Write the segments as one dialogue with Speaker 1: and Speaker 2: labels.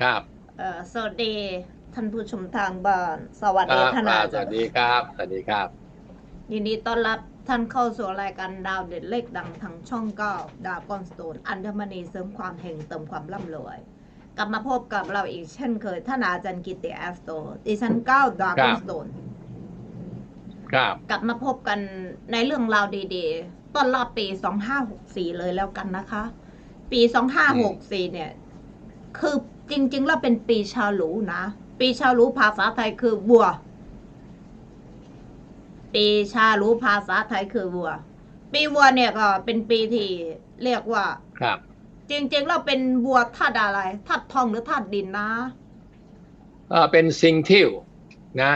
Speaker 1: ครับ
Speaker 2: เอ่อสวัสดีท่านผู้ชมทางบ้าน สวัส
Speaker 1: ค
Speaker 2: ดี
Speaker 1: รับ
Speaker 2: ท่าน
Speaker 1: ค
Speaker 2: อา
Speaker 1: รับส
Speaker 2: จาร
Speaker 1: วัส
Speaker 2: ย์
Speaker 1: ดีครับสวัสดีครับ
Speaker 2: ยินดีต้อนรับท่านเข้าสู่รายการดาวเด็ดเลขดังทางช่องเก้าดาวกอนสโตนอัญมณีเสริมความเฮงเติมความร่ำรวย กลับมาพบกับเราอีกเช่นเคยท่านอาจารย์กิติแอสโตดิฉันเก้าดาวกอนสโตน
Speaker 1: ครับ
Speaker 2: กลับมาพบกันในเรื่องราวดีๆ ต้อนรับปี2564เลยแล้วกันนะคะ ปี2564เนี่ย คือ จริง ๆ แล้วเป็นปีชาหลูนะ ปีชาหลูภาษาไทยคือบัว ปีชาหลูภาษาไทยคือวัว ปีวัวเนี่ยก็เป็นปีที่เรียกว่า
Speaker 1: ครับ
Speaker 2: จริง ๆ แล้วเป็นวัวธาตุอะไรธาตุทองหรือธาตุดินนะ
Speaker 1: เออเป็นซิงทิวนะ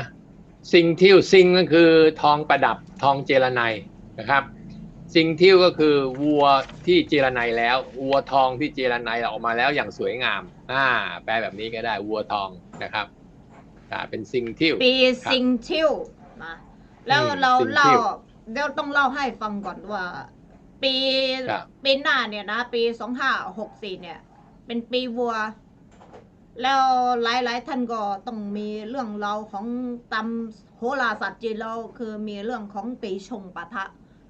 Speaker 1: ซิงทิวซิงก็คือทองประดับทองเจรไนยนะครับซิงทิวก็คือวัวที่เจรไนยแล้ววัวทองที่เจรไนยออกมาแล้วอย่างสวยงาม อ่า แปลแบบนี้ก็ได้วัวทองนะครับอ่าเป็นซิงทิว
Speaker 2: ปี
Speaker 1: ครับ
Speaker 2: ซิงชิวนะแล้ว
Speaker 1: อืม
Speaker 2: เรา
Speaker 1: ซิงชิว
Speaker 2: เล่าเดี๋ยวต้องเล่าให้ฟังก่อนว่า ปี
Speaker 1: ครับ
Speaker 2: ปีหน้าเนี่ยนะ ปีสองห้าหกสี่เนี่ย เป็นปีวัว แล้วหลายๆท่านก็ต้องมีเรื่องเราวของตำโหราศาสตร์จีนเราคือมีเรื่องของปีชงปะทะ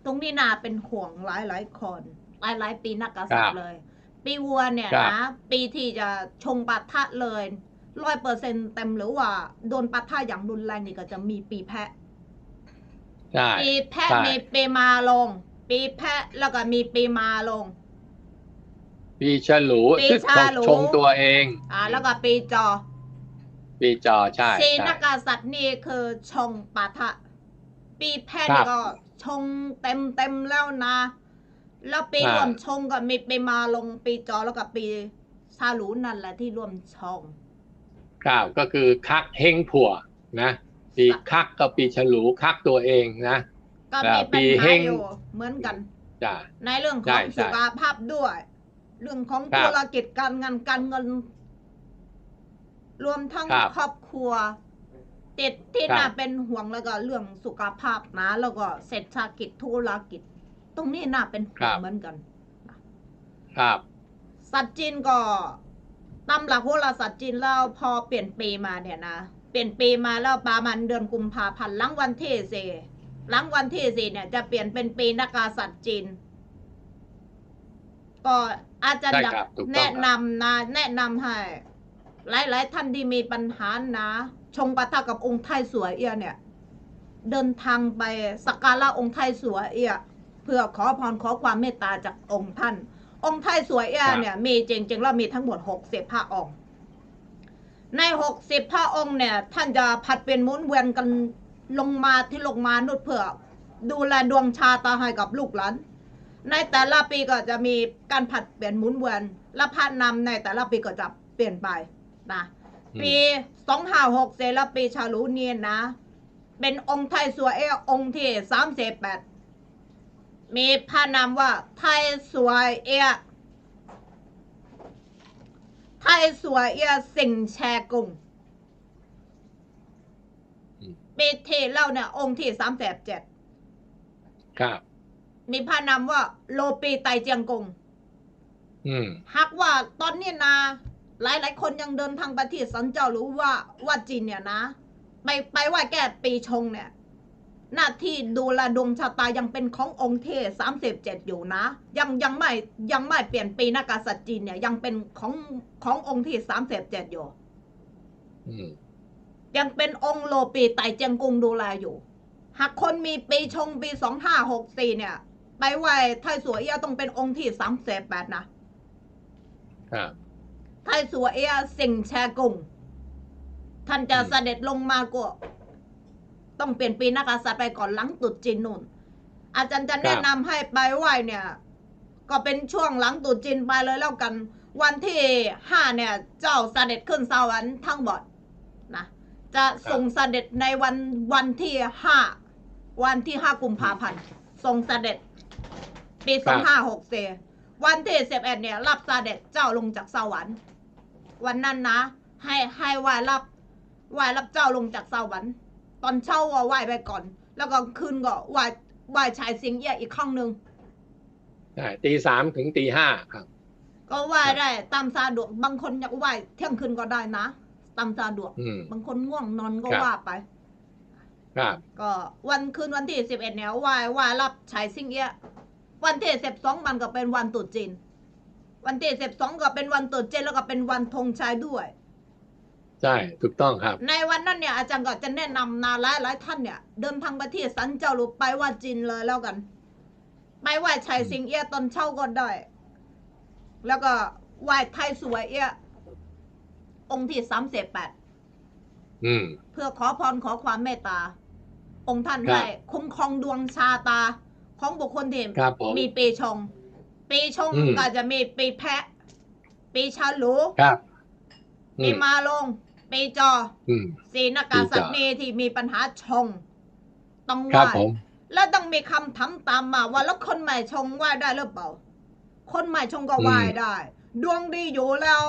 Speaker 2: ตรงนี้น่าเป็นห่วงหลายๆคนหลายๆปีนักกษัต
Speaker 1: ครั
Speaker 2: ริ
Speaker 1: บ
Speaker 2: ย์เลย ปีวัวเนี่ย
Speaker 1: ครับ
Speaker 2: นะ ปีที่จะชงปะทะเลยร้อยเปอร์เซ็นเต็มหรือว่า โดนปะทะอย่างรุนแรงนี่ก็จะมีปีแพะ
Speaker 1: ใช่
Speaker 2: ปีแพะ
Speaker 1: ใช่
Speaker 2: มีปีมาลง ปีแพะแล้วก็มีปีมาลง
Speaker 1: ปีฉลู
Speaker 2: ปี
Speaker 1: ซึ่ง
Speaker 2: ฉลู
Speaker 1: ชงตัวเอง
Speaker 2: อ่า แล้วก็ปีจอ
Speaker 1: ปีจอใช่
Speaker 2: สี
Speaker 1: ใช่
Speaker 2: นักกษัตริย์นี่คือชงปะทะ ปีแพะ
Speaker 1: ครั
Speaker 2: นี่
Speaker 1: บ
Speaker 2: ก็ชงเต็มเต็มๆแล้วนะ แล้วปี
Speaker 1: อ่าร
Speaker 2: วมชงก็มีปีมาลงปีจอแล้วก็ปีซาหลูนั่นแหละที่รวมชง
Speaker 1: ครับก็คือคักเฮงผัวนะ ปีคักกับปีฉลูคักตัวเองนะ
Speaker 2: ก็
Speaker 1: อ่า
Speaker 2: มี
Speaker 1: ปี
Speaker 2: ปัญ
Speaker 1: เฮ
Speaker 2: หางอยู่เหมือนกัน
Speaker 1: จ้ะ
Speaker 2: ในเรื่องข
Speaker 1: ใช่
Speaker 2: อง
Speaker 1: ใช่
Speaker 2: สุขภาพด้วย เรื่องของ
Speaker 1: ครับ
Speaker 2: ธุรกิจการงานการเงิน รวมทั้ง
Speaker 1: ครับ
Speaker 2: ครอบครัว ติดที่
Speaker 1: ครับ
Speaker 2: น่าเป็นห่วงแล้วก็เรื่องสุขภาพนะ แล้วก็เศรษฐกิจธุรกิจ ตรงนี้น่าเป็นห่วงเหมือนกัน
Speaker 1: ครับ
Speaker 2: สัตว์จีนก็ตามหลักโหราศาสตร์จีนแล้วพอเปลี่ยนปีมาเนี่ยนะ เปลี่ยนปีมาแล้วประมาณเดือนกุมภาพันธ์หลังวันที่สี่หลังวันที่สี่เนี่ย จะเปลี่ยนเป็นปีนักกษัตริย์จีนก็อาจารย์
Speaker 1: ใช่
Speaker 2: อยาก
Speaker 1: ครับถูกต้อง
Speaker 2: แนะนำนะแนะนำให้ หลายๆท่านที่มีปัญหานะ ชงปะทะกับองค์ไทยสวยเอียเนี่ย เดินทางไปสักการะองค์ไทยสวยเอีย เพื่อขอพรขอความเมตตาจากองค์ท่าน องค์ไทยสวยเอีย
Speaker 1: ครับ
Speaker 2: เนี่ยมีจริงๆแล้วมีทั้งหมดหกสิบพระองค์ ในหกสิบพระองค์เนี่ย ท่านจะผัดเปลี่ยนหมุนเวียนกันลงมาที่ลงมานุษย์เพื่อ ดูแลดวงชาตาให้กับลูกหลานในแต่ละปีก็จะมีการผัดเปลี่ยนหมุนเวียนและพระนำในแต่ละปีก็จะเปลี่ยนไปนะ
Speaker 1: อืม
Speaker 2: ปีสองห้าหกเซและปีชาลูเนียนนะ เป็นองค์ไทยสวยเอองค์ที่สามสิบแปด มีพระนามว่าไทยสวยเอไทยสวยเอสิงแชกุง
Speaker 1: อืม
Speaker 2: ปีที่เล่าเนี่ยองค์ที่สามสิบเจ็ด
Speaker 1: ครับ
Speaker 2: มีพระนามว่า โลปีไตเจียงกง
Speaker 1: อืม
Speaker 2: หากว่าตอนนี้นะหลายหลายๆคนยังเดินทางไปที่สันเจ้าหรือว่าว่าจีนเนี่ยนะ ไปไปไหว้แก้ปีชงเนี่ย หน้าที่ดูแลดวงชะตายังเป็นขององค์เทสามสิบเจ็ดอยู่นะ ยังยังไม่ยังไม่เปลี่ยนปีนักกษัตริย์จีนเนี่ยยังเป็นของขององค์ที่สามสิบเจ็ดอยู่
Speaker 1: อืม
Speaker 2: ยังเป็นองค์โลปีไตเจียงกงดูแลอยู่ หากคนมีปีชงปีสองห้าหกสี่เนี่ย ไปไหว้ไทยสวยเอียต้องเป็นองค์ที่สามสิบแปดนะ
Speaker 1: ครับ
Speaker 2: ไทยสัวเอียสิงแชกุงท่านจะ
Speaker 1: อืม
Speaker 2: เสด็จลงมาก็ ต้องเปลี่ยนปีนักกษัตริย์ไปก่อนหลังตรุษจีนนู่น อาจารย์จะแนะนำให้ไปไหว้เนี่ย ก็เป็นช่วงหลังตรุษจีนไปเลยแล้วกัน วันที่ห้าเนี่ย เจ้าเสด็จขึ้นสวรรค์ทั้งหมดนะจะทรงเสด็จในวันวันที่ห้าวันที่ห้ากุมภาพันธ์ทรงเสด็จปีสองห้าหกเวันที่สิบเอ็ดเนี่ย รับเสด็จเจ้าลงจากสวรรค์ วันนั้นนะ ให้ให้ไหว้รับไหว้รับเจ้าลงจากสวรรค์ ตอนเช้าก็ไหว้ไปก่อน แล้วก็คืนก็ไหว้ไหว้ชายสิงเอี้ยอีกครั้งหนึ่ง
Speaker 1: ใช่ตีสามถึงตีห้าครับ
Speaker 2: กก็ไหว้ได้ ตามสะดวกบางคนอยากไหว้เที่ยงคืนก็ได้นะตามสะดวก
Speaker 1: อืม
Speaker 2: บางคนง่วงนอนก็
Speaker 1: ครับ
Speaker 2: ว่าไป
Speaker 1: ครับ
Speaker 2: ก็วันคืนวันที่สิบเอ็ดเนี่ยไหว้ไหว้รับฉายซิงเอี้ยะวันที่สิบสองมันก็เป็นวันตรุษจีนวันที่สิบสองก็เป็นวันตรุษจีนแล้วก็เป็นวันธงชัยด้วย
Speaker 1: ใช่ถูกต้องครับ
Speaker 2: ในวันนั้นเนี่ยอาจารย์ก็จะแนะนำนาหลายหลายท่านเนี่ย เดินทางไปที่สันเจ้าหรือไปไหว่าจีนเลยแล้วกัน ไปไหว้ชัยสิงเอี้ยะตอนเช้าก็ได้ แล้วก็ไหว้ไทยสวยเอี้ยะองค์ที่สามสิบแปด
Speaker 1: อืม
Speaker 2: เพื่อขอพรขอความเมตตา องค์ท่าน
Speaker 1: ครับ
Speaker 2: ให้คุ้มครองดวงชาตา ของบุคคลที่
Speaker 1: ครับผม
Speaker 2: มีปีชง ปีชง
Speaker 1: อืม
Speaker 2: ก็จะมีปีแพะ ปีชาหลู
Speaker 1: ครับอื
Speaker 2: ปี
Speaker 1: ม
Speaker 2: มาลง ปีจอ
Speaker 1: อืม
Speaker 2: สีนากาสัตว์นีที่มีปัญหาชง ต้องไห
Speaker 1: ครับ
Speaker 2: ว้
Speaker 1: ผม
Speaker 2: แล้วต้องมีคำถามตามมาว่าแล้วคนใหม่ชงไหว้ได้หรือเปล่า คนใหม่ชงก็ไหว้ได้ ดวงดีอยู่แล้ว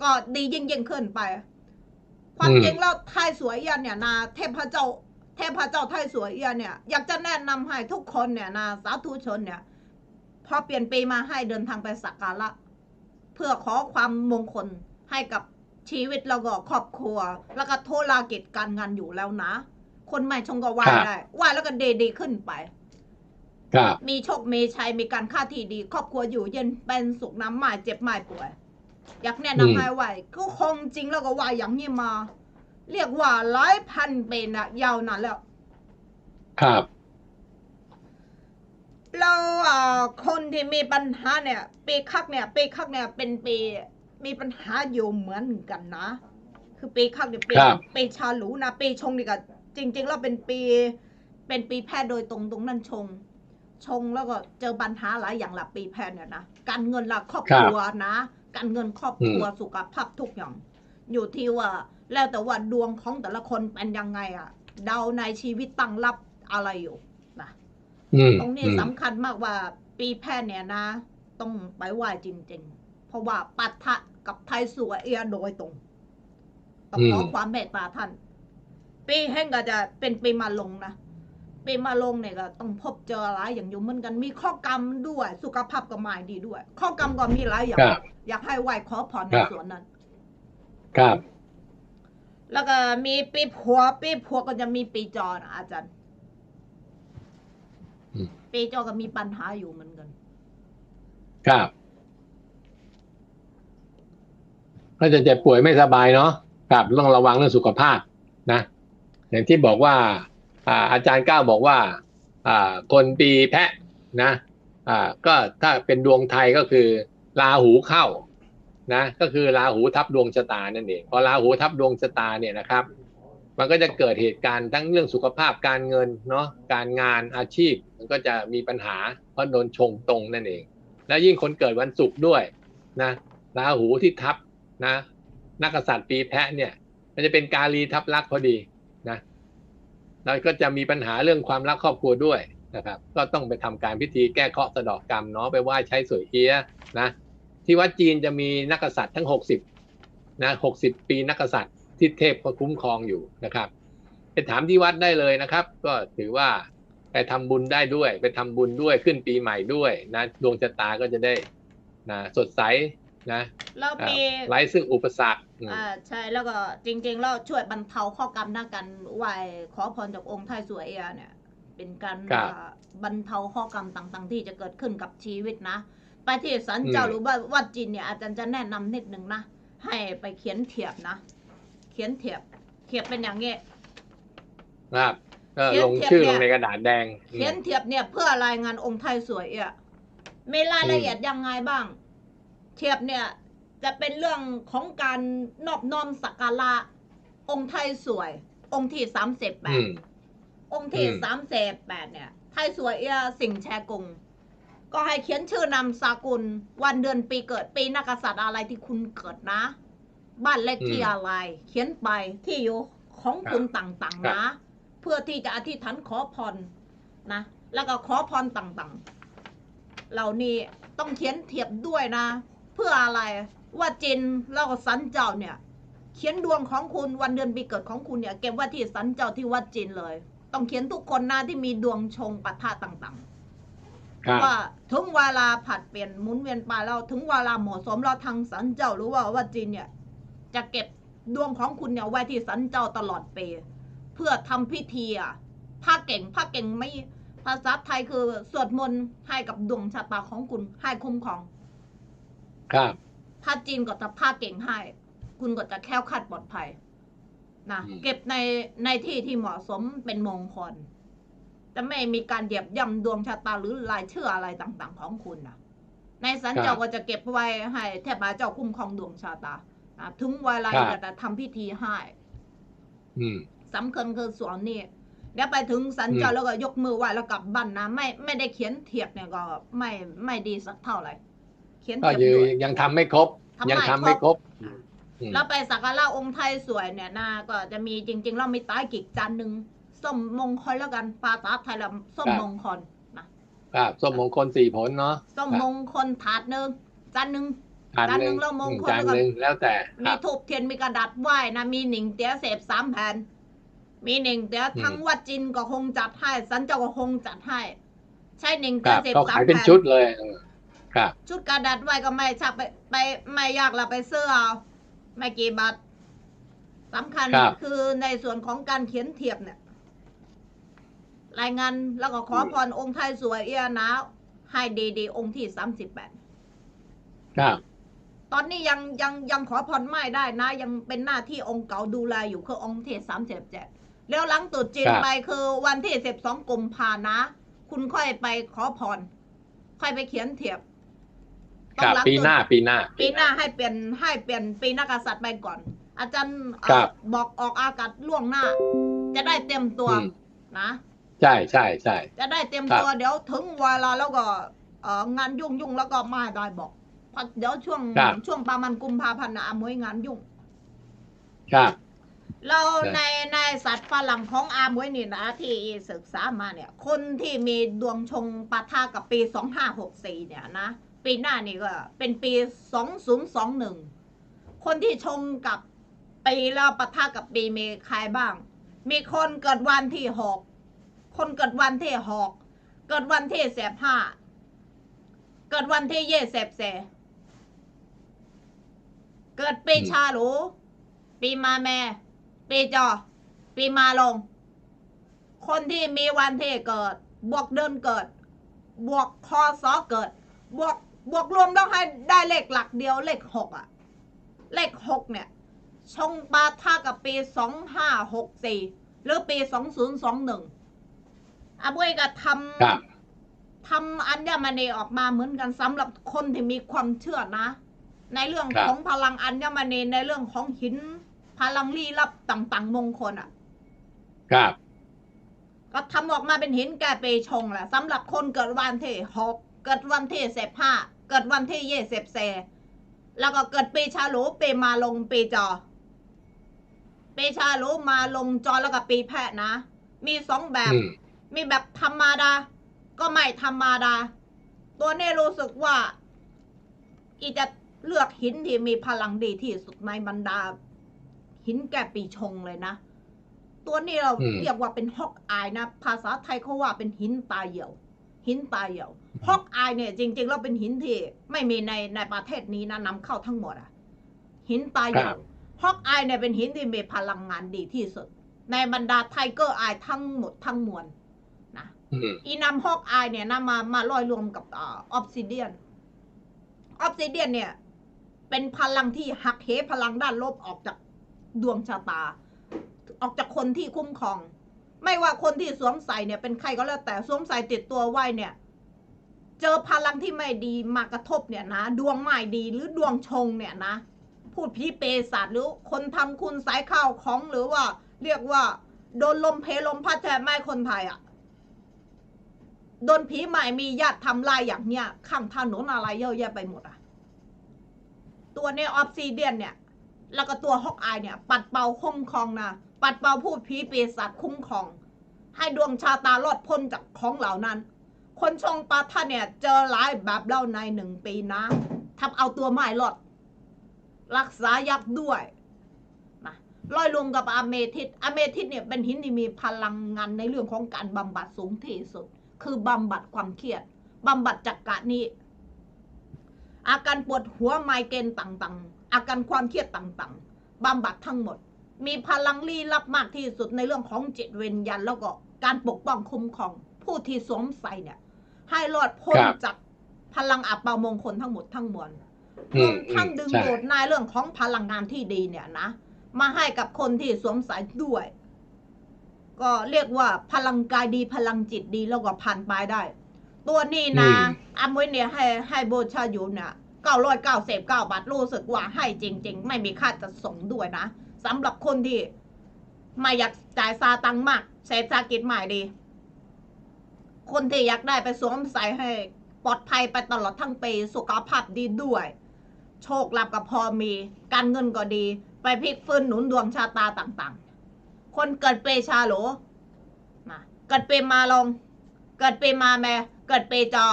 Speaker 2: ก็ดียิ่งยิ่งขึ้นไป ความจริงแล้วไทยสวยเอียนเนี่ยนะเทพเจ้า เทพเจ้าไทยสวยเอียนเนี่ย อยากจะแนะนำให้ทุกคนเนี่ยนะสาธุชนเนี่ย พอเปลี่ยนปีมาให้เดินทางไปสักการะเพื่อขอความมงคลให้กับ ชีวิตแล้วก็ครอบครัว แล้วก็ธุรกิจการงานอยู่แล้วนะ คนใหม่ชงก็ไหว้ได้ไหว้แล้วก็ดีดีขึ้นไป
Speaker 1: ครับ
Speaker 2: มีโชคมีชัยมีการค่าที่ดี ครอบครัวอยู่เย็นเป็นสุขน้ำหมายเจ็บหมายป่วย อยากแนะ
Speaker 1: อืม
Speaker 2: นำให้ไหวก็คงจริงแล้วก็ว่าอย่างนี้มา เรียกว่าหลายพันปีนะยาวนานแล้ว
Speaker 1: ครับ
Speaker 2: แล้วอ่าคนที่มีปัญหาเนี่ย ปีคักเนี่ย ปีคักเนี่ยเป็นปี มีปัญหาอยู่เหมือนกันนะ คือปีคักเนี่ยปี
Speaker 1: ครับ
Speaker 2: ปีชาหลูนะปีชงนี่ก็จริง ๆ แล้วเป็นปี เป็นปีแพทย์โดยตรงตรงนั้นชง ชงแล้วก็เจอปัญหาหลายอย่างละปีแพทย์เนี่ยนะการเงินละครอบครัวนะ การเงินครอบครัวสุขภาพทุกอย่าง อยู่ที่ว่า แล้วแต่ว่าดวงของแต่ละคนเป็นยังไงอะเดาในชีวิตตั้งรับอะไรอยู่นะ
Speaker 1: อืม
Speaker 2: ตรงนี้
Speaker 1: อืม
Speaker 2: สำคัญมากว่าปีแพทย์เนี่ยนะ ต้องไปไหว้จริง ๆ เพราะว่าปัทะกับไทยสวยเอียโดยตรงต้องขอความเมตตาท่าน ปีแห่งก็จะเป็นปีมาลงนะปีมาลงเนี่ยก็ต้องพบเจอหลายอย่างอยู่เหมือนกัน มีข้อกรรมด้วย สุขภาพก็ไม่ดีด้วย ข้อกรรมก็มีหลายอย่าง
Speaker 1: ครับ
Speaker 2: อยากให้ไหว้ขอพรใน
Speaker 1: ครับ
Speaker 2: ส่วนนั้น
Speaker 1: ครับ
Speaker 2: แล้วก็มีปีผัว ปีผัวก็จะมีปีจอนะอาจารย์
Speaker 1: อืม
Speaker 2: ปีจอก็มีปัญหาอยู่เหมือนกัน
Speaker 1: ครับ ก็จะเจ็บป่วยไม่สบายเนาะครับต้องระวังเรื่องสุขภาพนะ อย่างที่บอกว่าอาอาจารย์ก้าวบอกว่าคนปีแพะนะก็ถ้าเป็นดวงไทยก็คือราหูเข้านะก็คือราหูทับดวงชะตานั่นเองพอราหูทับดวงชะตาเนี่ยนะครับ มันก็จะเกิดเหตุการณ์ทั้งเรื่องสุขภาพการเงินเนาะการงานอาชีพมันก็จะมีปัญหา เพราะโดนชงตรงนั่นเอง แล้วยิ่งคนเกิดวันศุกร์ด้วยนะราหูที่ทับ นะ นักกษัตริย์ปีแพะเนี่ย มันจะเป็นกาลีทับลักพอดีนะแล้วก็จะมีปัญหาเรื่องความรักครอบครัวด้วยนะครับ ก็ต้องไปทำการพิธีแก้เคราะห์สะดอกกรรมเนาะไปไหว้ใช้สวยเอียนะ ที่วัดจีนจะมีนักกษัตริย์ทั้งหกสิบนะหกสิบปีนักกษัตริย์ที่เทพก็คุ้มครองอยู่นะครับไปถามที่วัดได้เลยนะครับ ก็ถือว่าไปทำบุญได้ด้วย ไปทำบุญด้วยขึ้นปีใหม่ด้วยนะดวงชะตาก็จะได้นะสดใส นะ
Speaker 2: แล้ว
Speaker 1: อ่า
Speaker 2: มี
Speaker 1: ไร้ซึ่งอุปสรรคอืม
Speaker 2: อ่าใช่แล้วก็จริงๆแล้วช่วยบรรเทาข้อกรรมหน้ากันไหวขอพรจากองค์ไทยสวยเอียเนี่ย เป็นการ
Speaker 1: ครับ
Speaker 2: อ่าบรรเทาข้อกรรมต่าง ๆ ที่จะเกิดขึ้นกับชีวิตนะ ไปที่สันเจ้า
Speaker 1: อืม
Speaker 2: หรือว่าวัดจีนเนี่ยอาจารย์จะแนะนำนิดหนึ่งนะ ให้ไปเขียนเทียบนะ เขียนเทียบเทียบเป็นอย่างเงี้ย
Speaker 1: นะครับก็
Speaker 2: เขียน
Speaker 1: ลง
Speaker 2: เทียบ
Speaker 1: ชื่อ
Speaker 2: เนี่
Speaker 1: ล
Speaker 2: ย
Speaker 1: งในกระดาษแดง
Speaker 2: เขียนเทียบเนี่ยเพื่อรายงานองค์ไทยสวยเอียมีรายละเอียดยังไงบ้าง เทียบเนี่ยจะเป็นเรื่องของการนอบน้อมสักการะองค์ไทยสวย องค์ที่สามสิบแป
Speaker 1: อื
Speaker 2: ด
Speaker 1: ม
Speaker 2: องค์ที่
Speaker 1: อืม
Speaker 2: สามสิบแปดเนี่ย ไทยสวยเอียสิ่งแชกงก็ให้เขียนชื่อนามสกุล วันเดือนปีเกิดปีนักกษัตริย์อะไรที่คุณเกิดนะ บ้านเลขที่อะไร เขียนไปที่อยู่ของคุณต่างๆนะ เพื่อที่จะอธิษฐานขอพรนะ แล้วก็ขอพรต่างๆ เหล่านี้ต้องเขียนเทียบด้วยนะ เพื่ออะไรว่าจินแล้วก็สันเจ้าเนี่ย เขียนดวงของคุณวันเดือนปีเกิดของคุณเนี่ย เก็บไว่าที่สันเจ้าที่วัดจินเลย ต้องเขียนทุกคนนะที่มีดวงชงปะทะต่าง
Speaker 1: ครับ
Speaker 2: ว่าถึงเวลาผัดเปลี่ยนหมุนเวียนไปแล้วถึงเวลาเหมาะสมเราทางสันเจ้าหรือว่าว่าจีนเนี่ย จะเก็บดวงของคุณเนี่ยไว้ที่สันเจ้าตลอดปีเพื่อทำพิธีอะผ้าเก่งผ้าเก่งไม่ภาษาไทยคือสวดมนต์ให้กับดวงชะตาของคุณให้คุ้มครอง
Speaker 1: ครับ
Speaker 2: ถ้าจีนก็จะผ้าเก่งให้ คุณก็จะแคล้วคลาดปลอดภัยนะ
Speaker 1: อืม
Speaker 2: เก็บในในที่ที่เหมาะสมเป็นมงคลจะไม่มีการเหยียบย่ำดวงชะตาหรือรายชื่ออะไรต่าง ๆ ของคุณนะในสันเจ้าก็จะเก็บไว้ให้เทพเจ้าคุ้มครองดวงชะตานะถึงเวลาก็จะทำพิธีให้
Speaker 1: อืม
Speaker 2: สำคัญคือส่วนนี้เดี๋ยวไปถึงสันเจ้า
Speaker 1: อืม
Speaker 2: แล้วก็ยกมือไหว้แล้วกลับบ้านนะไม่ไม่ได้เขียนเทียบเนี่ยก็ไม่ไม่ดีสักเท่าไหร่ เขียน
Speaker 1: ก็
Speaker 2: เทียบ
Speaker 1: ยัง
Speaker 2: ด้วย
Speaker 1: ยังทำไม่ครบ
Speaker 2: ทำไม่
Speaker 1: ยังทำ
Speaker 2: ครบ
Speaker 1: ไม่ครบอืม
Speaker 2: แล้วไปสักการะองค์ไทยสวยเนี่ยนะก็จะมีจริง ๆ เรามีต้ายกิกจานหนึ่งส้มมงคลแล้วกันภาษาไทยเราส้มมงคลนะครับ
Speaker 1: ส้มมงคลสี่ผลเนาะ
Speaker 2: ส้มมงคลถาดหนึ่งจานหนึ่ง
Speaker 1: จานหนึ่ง
Speaker 2: จานหนึ่งแล้วมงคล
Speaker 1: จาน
Speaker 2: แล้วก็
Speaker 1: หนึ่งแล้วแต่ค
Speaker 2: มี
Speaker 1: รับ
Speaker 2: ทูบเทียนมีกระดาษไหว้นะมีหนิงเตี้ยเสพสามแผ่นมีหนิงเตี้ย
Speaker 1: อืม
Speaker 2: ทั้งวัดจินก็คงจัดให้สันเจ้าก็คงจัดให้ ใช่หนิง
Speaker 1: ค
Speaker 2: เตี้ย
Speaker 1: รับ
Speaker 2: เสพ
Speaker 1: เขา
Speaker 2: สา
Speaker 1: ขามยเป็น
Speaker 2: แผ่น
Speaker 1: ชุดเลยเออ ครับ
Speaker 2: ชุดกระดาษไหว้ก็ไม่ชักไปไปไม่ยากเราไปซื้อเอาไม่กี่บาทสำคัญ
Speaker 1: ครับ
Speaker 2: คือในส่วนของการเขียนเทียบเนี่ย รายงานแล้วก็ขอพรองค์ไทยสวยเอียนะให้ดีดีๆองค์ที่สามสิบแปด
Speaker 1: ครับ
Speaker 2: ตอนนี้ยังยังยังขอพรไม่ได้นะ ยังเป็นหน้าที่องค์เก่าดูแลอยู่คือองค์ที่สามสิบเจ็ดแล้วหลังตรุษจีน
Speaker 1: ครับ
Speaker 2: ไปคือวันที่สิบสองกุมภานะ คุณค่อยไปขอพรค่อยไปเขียนเทียบ
Speaker 1: ครับ
Speaker 2: ต้องหลัง
Speaker 1: ปีหน้า
Speaker 2: ตรุษ
Speaker 1: ปีหน้า
Speaker 2: ปีหน้าให้เปลี่ยนให้เปลี่ยนปีนักษัตริย์ไปก่อน อาจารย์เอ่อ
Speaker 1: ครับ
Speaker 2: บอกออกอากาศล่วงหน้า จะได้เต็มตัว
Speaker 1: อืม
Speaker 2: นะ
Speaker 1: ใช่ใช่ใช่
Speaker 2: จะได้เต็ม
Speaker 1: ครับ
Speaker 2: ตัวเดี๋ยวถึงเวลาแล้วก็เอ่องานยุ่งยุ่งแล้วก็ไม่ได้บอกเพราะเดี๋ยวช่วง
Speaker 1: ครับ
Speaker 2: ช่วงประมาณกุมภาพันธ์นะอามวยงานยุ่ง
Speaker 1: ครับ
Speaker 2: เรา
Speaker 1: ครับ
Speaker 2: ในในสัตว์ฝรั่งของอามวยนี่นะที่ศึกษามาเนี่ย คนที่มีดวงชงปะทะกับปี2564เนี่ยนะ ปีหน้านี่ก็ เป็นปี2021คนที่ชงกับปีแล้วปะทะกับปีมีใครบ้าง มีคนเกิดวันที่หกคนเกิดวันที่หกเกิดวันที่เสบห้าเกิดวันที่เย่เสบเสเกิดปีชาหรูปีมาแม่ปีจอ ปีมาลง คนที่มีวันที่เกิด บวกเดือนเกิด บวกคอสอเกิด บวก บวกรวมต้องให้ได้เลขหลักเดียวเลขหกอะเลขหกเนี่ยชงปาท่ากับปีสองห้าหกสี่หรือปีสองศูนย์สองหนึ่งอาบุ้ยก็ท
Speaker 1: ครับำ
Speaker 2: ทำอัญมณีออกมาเหมือนกันสำหรับคนที่มีความเชื่อนะ ในเรื่อง
Speaker 1: ครับ
Speaker 2: ของพลังอัญมณีในเรื่องของหิน พลังลี้ลับต่าง ๆ มงคลอะ
Speaker 1: ครับ
Speaker 2: ก็ทำออกมาเป็นหินแก่ปีชงแหละสำหรับคนเกิดวันที่หกเกิดวันที่เสพห้า เกิดวันที่เย่เสพเซแล้วก็เกิดปีชาหลูปีมาลงปีจอ ปีชาหลูมาลงจอแล้วก็ปีแพะนะ มีสองแบบ
Speaker 1: อืม
Speaker 2: มีแบบธรรมดา ก็ไม่ธรรมดา ตัวนี้รู้สึกว่า อีจะเลือกหินที่มีพลังดีที่สุดในบรรดา หินแก่ปีชงเลยนะ ตัวนี้เรา
Speaker 1: อืม
Speaker 2: เรียกว่าเป็นฮอกอายนะ ภาษาไทยเขาว่าเป็นหินตาเหี่ยว หินตาเหี่ยวฮอกอายเนี่ยจริงๆแล้วเป็นหินที่ไม่มีในในประเทศนี้นะนำเข้าทั้งหมดอะหินตาเหี่ย
Speaker 1: ครั
Speaker 2: ว
Speaker 1: บ
Speaker 2: ฮอกอายเนี่ยเป็นหินที่มีพลังงานดีที่สุด ในบรรดาไทเกอร์อายทั้งหมดทั้งมวลนะ
Speaker 1: อืม
Speaker 2: อีนำฮอกอายเนี่ยนะมามาลอยรวมกับออฟซิเดียนออฟซิเดียนเนี่ย เป็นพลังที่หักเหพลังด้านลบออกจากดวงชะตา ออกจากคนที่คุ้มครอง ไม่ว่าคนที่สวมใส่เนี่ยเป็นใครก็แล้วแต่สวมใส่ติดตัวไว้เนี่ย เจอพลังที่ไม่ดีมากระทบเนี่ยนะ ดวงไม่ดีหรือดวงชงเนี่ยนะ พูดผีเปรศาสตร์หรือคนทำคุณสายข้าวของหรือว่า เรียกว่า โดนลมเพลลมพัดแทนไม่คนไทยอะ่ะโดนผีใหม่มีญาติทำลายอย่างเนี้ยข้างถนนอะไรเยอะแยะไปหมดอะ ตัวเนออฟซีเดียนเนี่ย แล้วก็ตัวฮอกอายเนี่ย ปัดเป่าคุ้มครองนะ ปัดเป่าพูดผีปีศาจคุ้มครอง ให้ดวงชาตารอดพ้นจากของเหล่านั้น คนชงปาท่านเนี่ย เจอหลายแบบเล่าในหนึ่งปีนะทำเอาตัวไม่รอด รักษายับด้วยนะร้อยรวมกับอเมทิสอเมทิสเนี่ยเป็นหินที่มีพลังงานในเรื่องของการบำบัดสูงที่สุด คือบำบัดความเครียดบำบัดจากกะนี้ อาการปวดหัวไมเกรนต่างๆ อาการความเครียดต่างๆบำบัดทั้งหมด มีพลังลี้ลับมากที่สุดในเรื่องของจิตวิญญาณแล้วก็การปกป้องคุ้มครองผู้ที่สวมใส่เนี่ย ให้รอดพ้น
Speaker 1: ครับ
Speaker 2: จากพลังอัปมงคลทั้งหมดทั้งมวล
Speaker 1: อื
Speaker 2: รว
Speaker 1: ม
Speaker 2: มทั้งดึง
Speaker 1: ใช่
Speaker 2: ดูดในเรื่องของพลังงานที่ดีเนี่ยนะ มาให้กับคนที่สวมใส่ด้วย ก็เรียกว่าพลังกายดีพลังจิตดีแล้วก็ผ่านไปได้ ตัวนี้นะอามวยเนี่ยให้ให้โบชาอยู่เนี่ยเก้าร้อยเก้าสิบเก้าบาทรู้สึกว่าให้จริง ๆ ไม่มีค่าจัดส่งด้วยนะ สำหรับคนที่ไม่อยากจ่ายซาตังค์มากเศรษฐกิจใหม่ดี คนที่อยากได้ไปสวมใส่ให้ปลอดภัยไปตลอดทั้งปี สุขภาพดีด้วย โชคลาภก็พอมี การเงินก็ดี ไปพลิกฟื้นหนุนดวงชาตาต่างๆ คนเกิดเปชาโหลนะเกิดเปมาลง เกิดเปมาแม่ เกิดเปจอ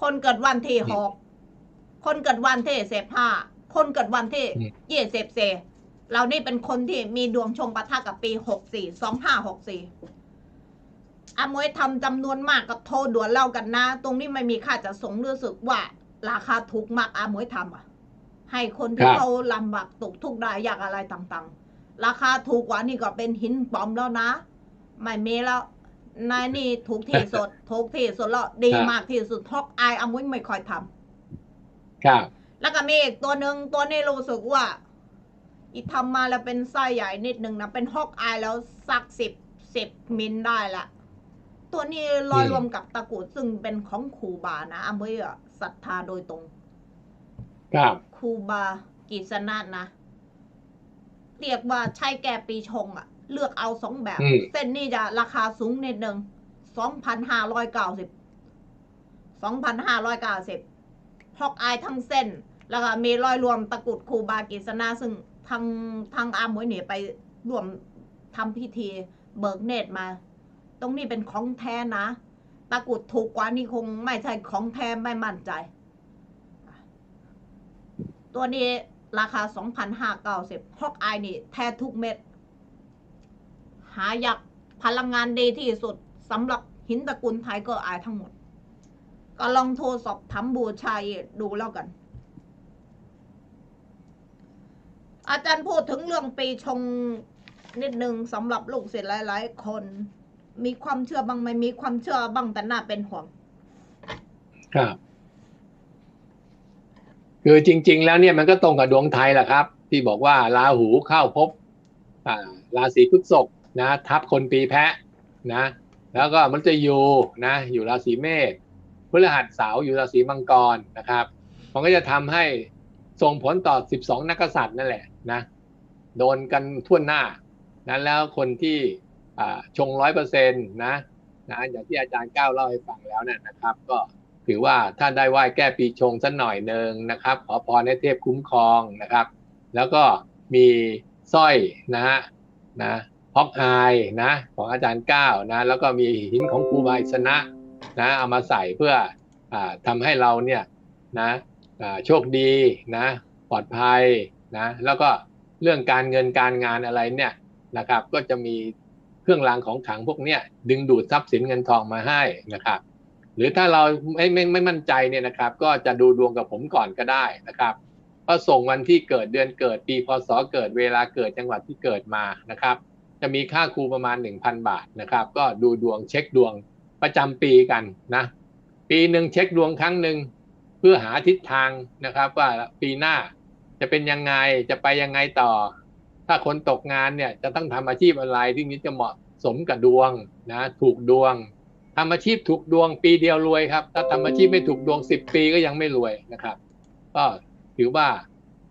Speaker 2: คนเกิดวันที่หกคนเกิดวันที่เสพห้าคนเกิดวันที่
Speaker 1: อืม
Speaker 2: ยี่สิบเซ เรานี่เป็นคนที่มีดวงชงปะทะกับปีหกสี่สองห้าหกสี่อามวยทำจำนวนมากก็โทรด่วนเล่ากันนะ ตรงนี้ไม่มีค่าจะส่งรู้สึกว่า ราคาถูกมากอามวยทำอะ ให้คนที่
Speaker 1: ครับ
Speaker 2: เขาลำบากตกทุกข์ได้ยากอะไรต่างๆ ราคาถูกกว่านี่ก็เป็นหินปลอมแล้วนะ ไม่มีแล้วนายนี่ถูกที่สุดถูกที่สุดแล้วดีมากที่สุดทอกอายอามวยไม่ค่อยทำ
Speaker 1: ครับ
Speaker 2: แล้วก็มีอีกตัวหนึ่งตัวนี้รู้สึกว่า อีทำมาแล้วเป็นไส้ใหญ่นิดนึงนะ เป็นฮอกอายแล้วสักสิบสิบมิลได้ละ ตัวนี้ลอย
Speaker 1: อืม
Speaker 2: รวมกับตะกรุดซึ่งเป็นของครูบานะอามวยอะศรัทธาโดยตรง
Speaker 1: ครับ
Speaker 2: ครูบากิษณะนะ เรียกว่าใช้แก่ปีชงอะเลือกเอาสองแบบ
Speaker 1: อืม
Speaker 2: เส้นนี่จะราคาสูงนิดนึงสองพันห้าร้อยเก้าสิบสองพันห้าร้อยเก้าสิบฮอกอายทั้งเส้น แล้วก็มีรอยรวมตะกรุดครูบากิษณะซึ่ง ทางทางอาหมวยเหนี่ยไปรวมทำพิธีเบิกเนตรมา ตรงนี้เป็นของแท้นะตะกุดถูกกว่านี่คงไม่ใช่ของแท้ไม่มั่นใจ ตัวนี้ราคา 2,590ฮอกอายนี่ แท้ทุกเม็ด หายากพลังงานดีที่สุดสำหรับหินตะกูลไทเกอร์อายทั้งหมด ก็ลองโทรสอบถามบูชายดูแล้วกัน อาจารย์พูดถึงเรื่องปีชงนิดนึงสำหรับลูกศิษย์หลาย ๆ คน มีความเชื่อบ้างไหมมีความเชื่อบ้างแต่น่าเป็นห่วง
Speaker 1: ครับ คือจริง ๆ แล้วเนี่ยมันก็ตรงกับดวงไทยแหละครับ ที่บอกว่าราหูเข้าพบราศีพฤษภนะ ทับคนปีแพะนะ แล้วก็มันจะอยู่นะ อยู่ราศีเมษพฤหัสเสาร์อยู่ราศีมังกรนะครับ มันก็จะทำให้ส่งผลต่อ 12 นักกษัตริย์นั่นแหละ นะโดนกันทั่วหน้านะแล้วคนที่ชงร้อยเปอร์เซ็นต์นะนะอย่างที่อาจารย์ก้าวเล่าให้ฟังแล้วนี่ยนะครับ ก็ถือว่าท่านได้ไหว้แก้ปีชงสักหน่อยหนึ่งนะครับ ขอพรให้เทพคุ้มครองนะครับ แล้วก็มีสร้อยนะฮะนะฮอกอายนะของอาจารย์ก้าวนะแล้วก็มีหินของครูบาอิสนะนะเอามาใส่เพื่ออทำให้เราเนี่ยนะโชคดีนะปลอดภัย นะแล้วก็เรื่องการเงินการงานอะไรเนี่ยนะครับ ก็จะมีเครื่องรางของขลังพวกเนี้ยดึงดูดทรัพย์สินเงินทองมาให้นะครับ หรือถ้าเราไม่ไม่ไม่มั่นใจเนี่ยนะครับ ก็จะดูดวงกับผมก่อนก็ได้นะครับก็ส่งวันที่เกิดเดือนเกิดปีพศเกิดเวลาเกิดจังหวัดที่เกิดมานะครับ จะมีค่าครูประมาณ 1,000 บาทนะครับ ก็ดูดวงเช็คดวงประจำปีกันนะ ปีหนึ่งเช็คดวงครั้งหนึ่งเพื่อหาทิศทางนะครับ ว่าปีหน้า จะเป็นยังไงจะไปยังไงต่อ ถ้าคนตกงานเนี่ยจะต้องทำอาชีพอะไรที่นี้จะเหมาะสมกับดวงนะถูกดวงทำอาชีพถูกดวงปีเดียวรวยครับ ถ้าทำอาชีพไม่ถูกดวงสิบปีก็ยังไม่รวยนะครับ ก็ถือว่า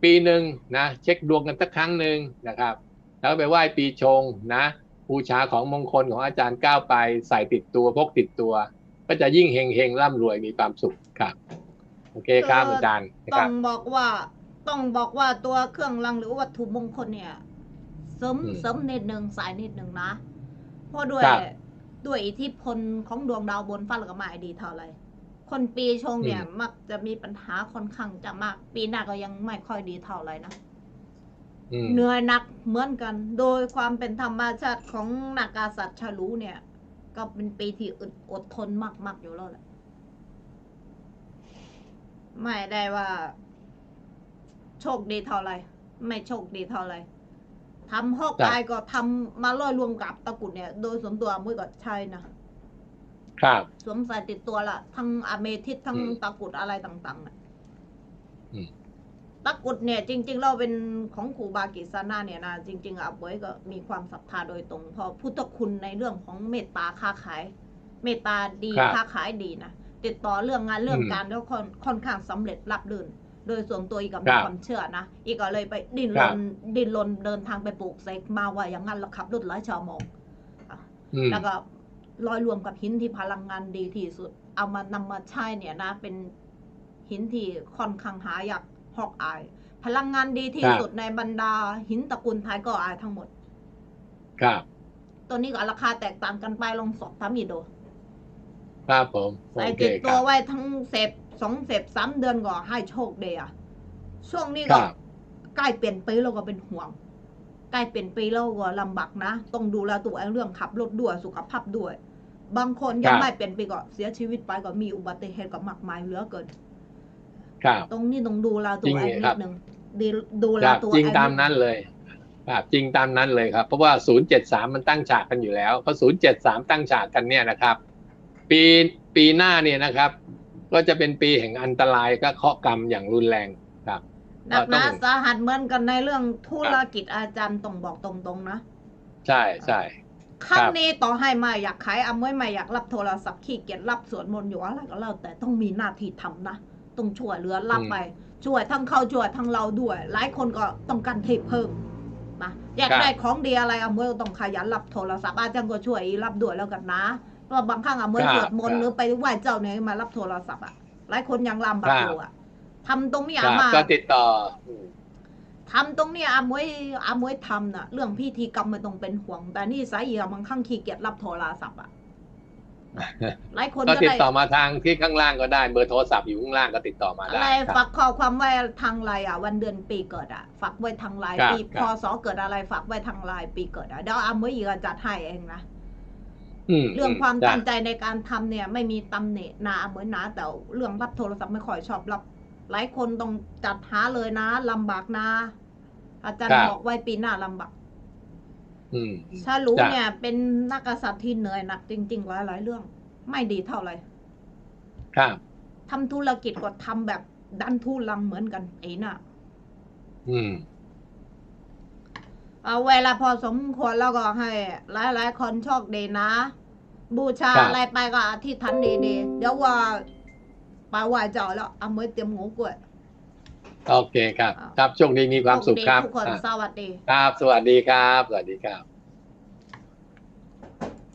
Speaker 1: ปีหนึ่งนะเช็คดวงกันสักครั้งหนึ่งนะครับ แล้วก็ไปไหว้ปีชงนะบูชาของมงคลของอาจารย์ก้าวไปใส่ติดตัวพกติดตัว ก็จะยิ่งเฮงเฮงๆร่ำรวยมีความสุขครับ โอเคครับอาจารย์นะ
Speaker 2: ต้
Speaker 1: ค
Speaker 2: อ
Speaker 1: รับ
Speaker 2: งบอกว่า ต้องบอกว่าตัวเครื่องรางหรือวัตถุมงคลเนี่ย เสริม
Speaker 1: อืม
Speaker 2: เสริมนิดหนึ่งสายนิดหนึ่งนะเพราะด้วย
Speaker 1: ครับ
Speaker 2: ด้วยอิทธิพลของดวงดาวบนฟ้าแล้วก็ไม่ดีเท่าไหรคนปีชงเนี่ย
Speaker 1: อืม
Speaker 2: มักจะมีปัญหาค่อนข้างจะมาก ปีหน้าก็ยังไม่ค่อยดีเท่าไหรนะ
Speaker 1: อืม
Speaker 2: เหนื่อยหนักเหมือนกัน โดยความเป็นธรรมชาติของนักกษัตริย์ฉลูเนี่ย ก็เป็นปีที่อึดอดทนมากๆอยู่แล้วแหละ ไม่ได้ว่า โชคดีเท่าไหรไม่โชคดีเท่าไหรทำฮอกอายก็ทำมาล่อยรวมกับตะกรุดเนี่ย โดยส่วนตัวมือก็ใช่นะครับ สวมใส่ติดตัวละทั้งอเมทิสทั้ง
Speaker 1: อืม
Speaker 2: ตะกรุดอะไรต่างๆน่ะ
Speaker 1: อืม
Speaker 2: ตะกรุดเนี่ยจริง ๆ เราเป็นของครูบากิษณะเนี่ยนะจริง ๆอาบวยก็มีความศรัทธาโดยตรงเพราะพุทธคุณในเรื่องของเมตตาค้าขาย เมตตาดี
Speaker 1: ครับ
Speaker 2: ค้าขายดีนะติดต่อเรื่องงานเรื่อง
Speaker 1: อืม
Speaker 2: การแล้วค่อนค่อนข้างสำเร็จรับรื่น โดยส่วนตัวอีกก็
Speaker 1: ค
Speaker 2: มี
Speaker 1: รับ
Speaker 2: ความเชื่อนะ อีกก็เลยไปดิ้น
Speaker 1: ค
Speaker 2: ร
Speaker 1: รับ
Speaker 2: นดิ้นรนเดินทางไปปลูกเสกมาว่าอย่างนั้นแล้วขับรถหลายชั่วโมงอะ
Speaker 1: อืม
Speaker 2: แล้วก็ร้อยรวมกับหินที่พลังงานดีที่สุด เอามานำมาใช้เนี่ยนะ เป็นหินที่ค่อนข้างหายากฮอกอาย พลังงานดีที่
Speaker 1: ครับ
Speaker 2: สุดในบรรดาหินตระกูลไทยก็อายทั้งหมด
Speaker 1: ครับ
Speaker 2: ตัวนี้ก็ราคาแตกต่างกันไปลองสอบถามอีโด
Speaker 1: ครับผม
Speaker 2: ใส่
Speaker 1: โอเค
Speaker 2: ติด
Speaker 1: ค
Speaker 2: ตัว
Speaker 1: รับ
Speaker 2: ไว้ทั้งเสพ สองเสพสามเดือนก็ให้โชคดีอะช่วงนี้
Speaker 1: ค
Speaker 2: ก็
Speaker 1: รับ
Speaker 2: ใกล้เปลี่ยนปีเราก็เป็นห่วงใกล้เปลี่ยนปีเราก็ลำบากนะ ต้องดูแลตัวเองเรื่องขับรถด้วยสุขภาพด้วย บางคนยังไม่เปลี่ยนปีก็เสียชีวิตไปก็มีอุบัติเหตุก็มากมายเหลือเกิน
Speaker 1: ครับ
Speaker 2: ตรงนี้ต้องดูแลตัว
Speaker 1: จริง
Speaker 2: เอง
Speaker 1: ค
Speaker 2: นิ
Speaker 1: รั
Speaker 2: ด
Speaker 1: บ
Speaker 2: นึงดีดูแล
Speaker 1: ครับ
Speaker 2: ตัว
Speaker 1: จริง
Speaker 2: เอง
Speaker 1: ตามนั้นเลยครับจริงตามนั้นเลยครับ เพราะว่า 073 มันตั้งฉากกันอยู่แล้วเพราะ073 ตั้งฉากกันเนี่ยนะครับ ปีปีหน้าเนี่ยนะครับ ก็จะเป็นปีแห่งอันตรายก็เคราะห์กรรมอย่างรุนแรงครับ
Speaker 2: หนักห
Speaker 1: ต้
Speaker 2: นา
Speaker 1: อง
Speaker 2: สาหัสเหมือนกันในเรื่องธุรกิจอาจารย์ต้องบอกตรงๆนะ
Speaker 1: ใช่ใช่
Speaker 2: ครั้งนี้ต่อให้มาอยากขายอำมวยไม่อยากรับโทรศัพท์ขี้เกียจรับสวดมนต์อยู่อะไรก็แล้วแต่ต้องมีหน้าที่ทำนะต้องช่วยเหลือรับไปช่วยทั้งเขาช่วยทั้งเราด้วย หลายคนก็ต้องการเทปเพิ่มนะอยากได้ของดีอะไรอำมวยก็ต้องขยันรับโทรศัพท์อาจารย์ก็ช่วยรับด้วยแล้วกันนะ เพราะบางครั้งอำมวยสวดมนต์หรือไปไหว้เจ้าเนี่ยมารับโทรศัพท์อะหลายคนยังลำบากอยู่อะทำตรงนี้
Speaker 1: ครั
Speaker 2: อา
Speaker 1: บ
Speaker 2: มา
Speaker 1: ก็ติดต่ออืม
Speaker 2: ทำตรงเนี้ยอามวยอามวยทำน่ะ เรื่องพิธีกรรมไม่ต้องเป็นห่วง แต่นี่สายเอียบางครั้งขี้เกียจรับโทรศัพท์อะหลายคน
Speaker 1: ก็
Speaker 2: ก็
Speaker 1: ติด
Speaker 2: ได้
Speaker 1: ต่อมาทางที่ข้างล่างก็ได้เบอร์โทรศัพท์อยู่ข้างล่างก็ติดต่อมา
Speaker 2: อะ
Speaker 1: ได้
Speaker 2: ไร
Speaker 1: ค
Speaker 2: ฝา
Speaker 1: รับ
Speaker 2: กข้อความไว้ทางไลน์อะ วันเดือนปีเกิดอะฝากไว้ทางไลน์
Speaker 1: ครับ
Speaker 2: ปี
Speaker 1: ค
Speaker 2: พ
Speaker 1: รับ
Speaker 2: ศเกิดอะไรฝากไว้ทางไลน์ปีเกิดอะเดี๋ยวอามวยอีกจัดให้เองนะ
Speaker 1: อืม
Speaker 2: เรื่องความ
Speaker 1: จ้ะ
Speaker 2: ตั้งใจในการทำเนี่ย ไม่มีตำหนินาอามวยนะแต่เรื่องรับโทรศัพท์ไม่ค่อยชอบรับ หลายคนต้องจัดหาเลยนะลำบากนะอาจารย์บอกไว้ปีหน้าลำบาก
Speaker 1: อืม
Speaker 2: ชาลู
Speaker 1: จ้ะ
Speaker 2: เนี่ยเป็นนักกษัตริย์ที่เหนื่อยหนักจริงๆหลายๆเรื่อง ไม่ดีเท่าไหร่
Speaker 1: ครับ
Speaker 2: ทำธุรกิจก็ทำแบบดันทุลังเหมือนกันไอ้น่ะ
Speaker 1: อืม
Speaker 2: เอาเวลาพอสมควรแล้วก็ให้ หลาย ๆ คนโชคดีนะ บูชา
Speaker 1: ครับ
Speaker 2: อะไรไปก็อธิษฐานดีๆ เดี๋ยวว่าไปไหว้เจ้าแล้วเอามือเตรียมงูกล้วย
Speaker 1: โอเคครับครับโชคดีมีความสุขครับ
Speaker 2: โชดีทุกคน
Speaker 1: อะ
Speaker 2: สวัสดี
Speaker 1: ครับ สวัสดีครับ สวัสดีครับ